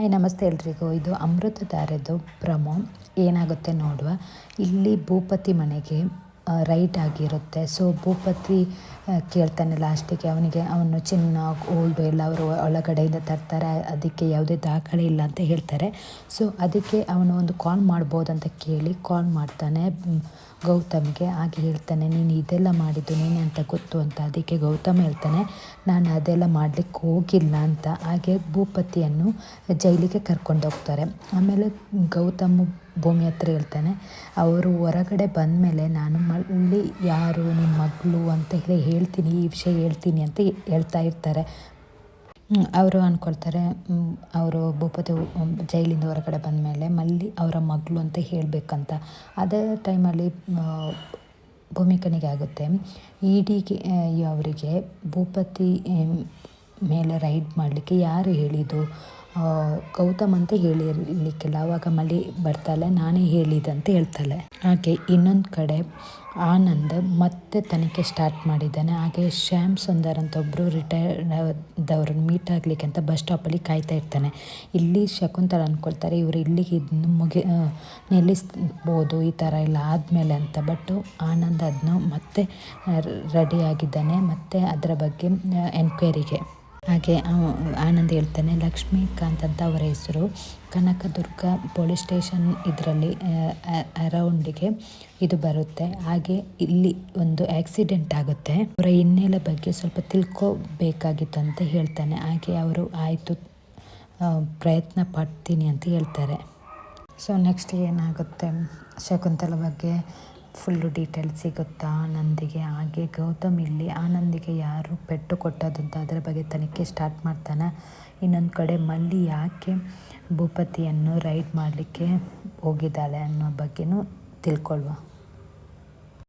Hi, ನಮಸ್ತೆ ಎಲ್ರಿಗೂ. ಇದು ಅಮೃತಧಾರೆದು ಪ್ರಮೋ. ಏನಾಗುತ್ತೆ ನೋಡುವ. ಇಲ್ಲಿ ಭೂಪತಿ ಮನೆಗೆ ರೈಟ್ ಆಗಿರುತ್ತೆ. ಸೊ ಭೂಪತಿ ಕೇಳ್ತಾನೆ ಲಾಸ್ಟಿಗೆ ಅವನಿಗೆ, ಅವನು ಚಿನ್ನ ಗೋಲ್ಡು ಎಲ್ಲ ಅವರು ಒಳಗಡೆಯಿಂದ ತರ್ತಾರೆ, ಅದಕ್ಕೆ ಯಾವುದೇ ದಾಖಲೆ ಇಲ್ಲ ಅಂತ ಹೇಳ್ತಾರೆ. ಸೊ ಅದಕ್ಕೆ ಅವನು ಒಂದು ಕಾಲ್ ಮಾಡ್ಬೋದು ಅಂತ ಕೇಳಿ ಕಾಲ್ ಮಾಡ್ತಾನೆ. ಗೌತಮ್ಗೆ ಹಾಗೆ ಹೇಳ್ತಾನೆ, ನೀನು ಇದೆಲ್ಲ ಮಾಡಿದ್ದು ನೀನೇ ಅಂತ ಗೊತ್ತು ಅಂತ. ಅದಕ್ಕೆ ಗೌತಮ್ ಹೇಳ್ತಾನೆ, ನಾನು ಅದೆಲ್ಲ ಮಾಡಲಿಕ್ಕೆ ಹೋಗಿಲ್ಲ ಅಂತ. ಹಾಗೆ ಭೂಪತಿಯನ್ನು ಜೈಲಿಗೆ ಕರ್ಕೊಂಡು ಹೋಗ್ತಾರೆ. ಆಮೇಲೆ ಗೌತಮ್ ಭೂಮಿ ಹತ್ರ ಹೇಳ್ತಾನೆ, ಅವರು ಹೊರಗಡೆ ಬಂದ ಮೇಲೆ ನಾನು ಮಳ್ಳಿ ಯಾರು ನಿಮ್ಮ ಮಗಳು ಅಂತ ಹೇಳಿ ಹೇಳ್ತೀನಿ, ಈ ವಿಷಯ ಹೇಳ್ತೀನಿ ಅಂತ ಹೇಳ್ತಾ ಇರ್ತಾರೆ. ಅವರು ಅಂದ್ಕೊಳ್ತಾರೆ ಅವರು ಭೂಪತಿ ಜೈಲಿಂದ ಹೊರಗಡೆ ಬಂದಮೇಲೆ ಮಲ್ಲಿ ಅವರ ಮಗಳು ಅಂತ ಹೇಳಬೇಕಂತ. ಅದೇ ಟೈಮಲ್ಲಿ ಭೂಮಿಕನಿಗೆ ಆಗುತ್ತೆ. ಇಡಿಗೆ ಅವರಿಗೆ ಭೂಪತಿ ಮೇಲೆ ರೈಡ್ ಮಾಡಲಿಕ್ಕೆ ಯಾರು ಹೇಳಿದ್ದು? ಗೌತಮ್ ಅಂತ ಹೇಳಿರ್ಲಿಕ್ಕಿಲ್ಲ. ಆವಾಗ ಮಲ್ಲಿ ಬರ್ತಾಳೆ, ನಾನೇ ಹೇಳಿದಂತ ಹೇಳ್ತಾಳೆ. ಹಾಗೆ ಇನ್ನೊಂದು ಕಡೆ ಆನಂದ್ ಮತ್ತೆ ತನಿಖೆ ಸ್ಟಾರ್ಟ್ ಮಾಡಿದ್ದಾನೆ. ಹಾಗೆ ಶ್ಯಾಮ್ ಸುಂದರ್ ಅಂತ ಒಬ್ಬರು ರಿಟೈರ್ಡ್ ಆದವ್ರನ್ನ ಮೀಟ್ ಆಗಲಿಕ್ಕೆ ಅಂತ ಬಸ್ ಸ್ಟಾಪಲ್ಲಿ ಕಾಯ್ತಾ ಇರ್ತಾನೆ. ಇಲ್ಲಿ ಶಕುಂತಲ ಅಂದ್ಕೊಳ್ತಾರೆ ಇವರು ಇಲ್ಲಿಗೆ ಇದನ್ನು ಮುಗಿ ನಿಲ್ಲಿಸ್ಬೋದು, ಈ ಥರ ಎಲ್ಲ ಆದಮೇಲೆ ಅಂತ. ಬಟ್ ಆನಂದ್ ಅದನ್ನು ಮತ್ತೆ ರೆಡಿ ಆಗಿದ್ದಾನೆ. ಮತ್ತು ಅದರ ಬಗ್ಗೆ ಎನ್ಕ್ವೈರಿಗೆ ಹಾಗೆ ಆನಂದ್ ಹೇಳ್ತಾನೆ ಲಕ್ಷ್ಮೀಕಾಂತ್ ಅಂತ ಅವರ ಹೆಸರು. ಕನಕದುರ್ಗ ಪೊಲೀಸ್ ಸ್ಟೇಷನ್ ಇದರಲ್ಲಿ ಅರೌಂಡಿಗೆ ಇದು ಬರುತ್ತೆ. ಹಾಗೆ ಇಲ್ಲಿ ಒಂದು ಆಕ್ಸಿಡೆಂಟ್ ಆಗುತ್ತೆ. ಅವರ ಹಿನ್ನೆಲೆ ಬಗ್ಗೆ ಸ್ವಲ್ಪ ತಿಳ್ಕೊಬೇಕಾಗಿತ್ತು ಅಂತ ಹೇಳ್ತಾನೆ. ಹಾಗೆ ಅವರು, ಆಯಿತು ಪ್ರಯತ್ನ ಪಡ್ತೀನಿ ಅಂತ ಹೇಳ್ತಾರೆ. ಸೊ ನೆಕ್ಸ್ಟ್ ಏನಾಗುತ್ತೆ? ಶಕುಂತಲ ಬಗ್ಗೆ ಫುಲ್ಲು ಡೀಟೇಲ್ ಸಿಗುತ್ತಾ? ಆನಂದಿಗೆ ಹಾಗೆ. ಗೌತಮ್ ಇಲ್ಲಿ. ಆನಂದಿಗೆ ಯಾರು ಪೆಟ್ಟು ಕೊಟ್ಟದ್ದು ಅಂತ ಅದರ ಬಗ್ಗೆ ತನಿಖೆ ಸ್ಟಾರ್ಟ್ ಮಾಡ್ತಾನೆ. ಇನ್ನೊಂದು ಕಡೆ ಮಲ್ಲಿ ಯಾಕೆ ಭೂಪತಿಯನ್ನು ರೈಡ್ ಮಾಡಲಿಕ್ಕೆ ಹೋಗಿದ್ದಾಳೆ ಅನ್ನೋ ಬಗ್ಗೆಯೂ ತಿಳ್ಕೊಳ್ವ.